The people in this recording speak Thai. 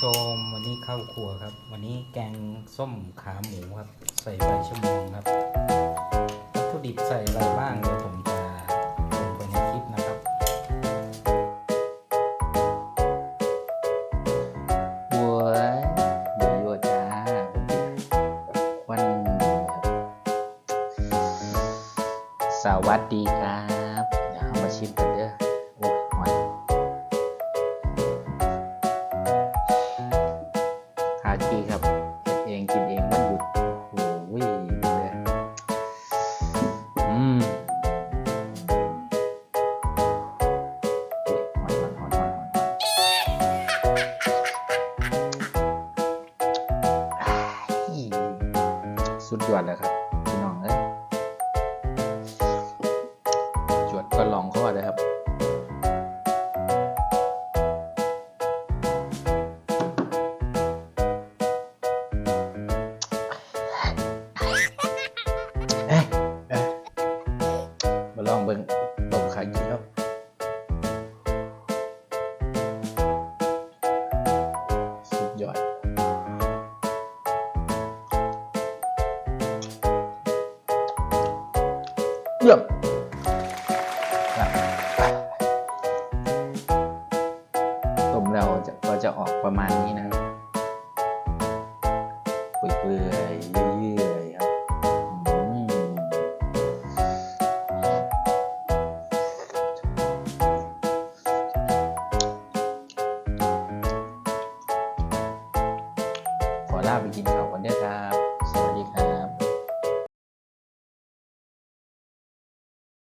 ชม วันนี้เข้าครัวครับ วันนี้แกงส้มขาหมูครับ ใส่ใบชะมวงครับวัตถุดิบใส่อะไรบ้างเดี๋ยวผมจะลงไปในคลิปนะครับ บัวบัวยัวจ้าวันสวัสดีครับาคีครับเฮ็ดเองกินเองวันหยุดโอ้ยเลยอืมโหอยหอยหอยหอยหอยสุดยอดเลยครับ ชื่อมต้มเราจะก็จะออกประมาณนี้นะเปื่อยๆเรื่อยๆครับขอลาไปกินข้าวก่อนเด้อครับ